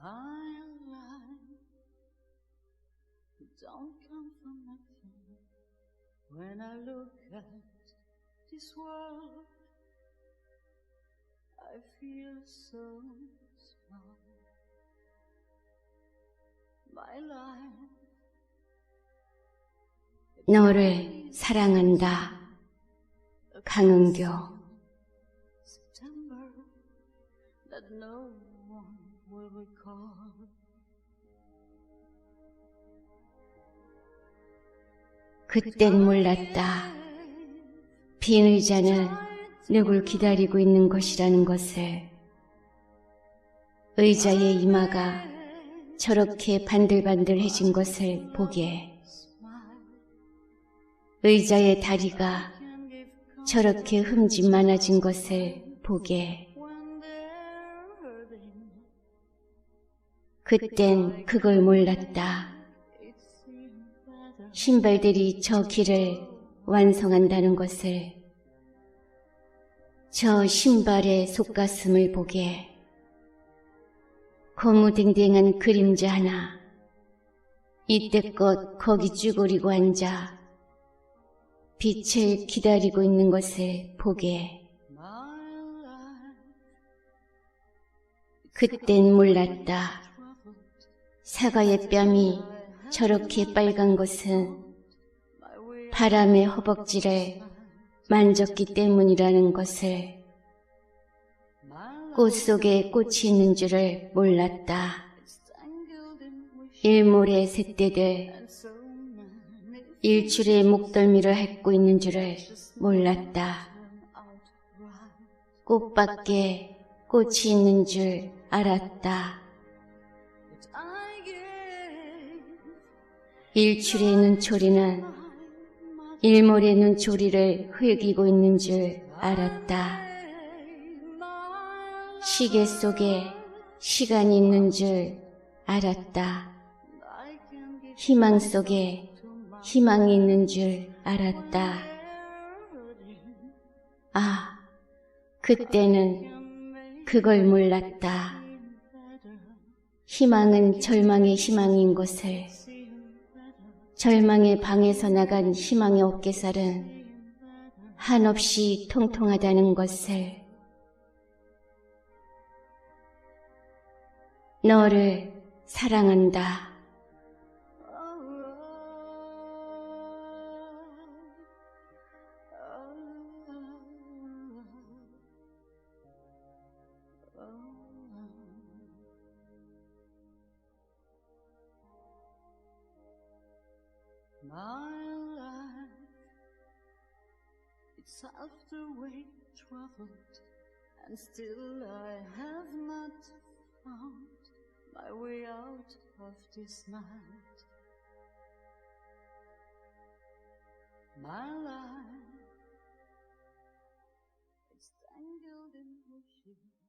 My life don't come from nothing. When I look at this world, I feel so small. My life 너를 사랑한다. 강은교. September that no one will recall. 그땐 몰랐다. 빈 의자는 누굴 기다리고 있는 것이라는 것을. 의자의 이마가 저렇게 반들반들해진 것을 보게. 의자의 다리가 저렇게 흠집 많아진 것을 보게. 그땐 그걸 몰랐다. 신발들이 저 길을 완성한다는 것을. 저 신발의 속가슴을 보게. 고무댕댕한 그림자 하나. 이때껏 거기 쭈그리고 앉아 빛을 기다리고 있는 것을 보게. 그땐 몰랐다. 사과의 뺨이 저렇게 빨간 것은 바람의 허벅지를 만졌기 때문이라는 것을 꽃 속에 꽃이 있는 줄을 몰랐다. 일몰의 새떼들 일출의 목덜미를 핥고 있는 줄을 몰랐다. 꽃밖에 꽃이 있는 줄 알았다. 일출의 눈초리는 my 일몰의 눈초리를 흘기고 있는 줄 알았다. 시계 속에 시간이 있는 줄 알았다. 희망 속에 희망이 있는 줄 알았다. 아, 그때는 그걸 몰랐다. 희망은 절망의 희망인 것을. 절망의 방에서 나간 희망의 어깨살은. 한없이 통통하다는 것을, 너를 사랑한다. my life. It's after way traveled, and still I have not found my way out of this night. My life, it's tangled in bushes.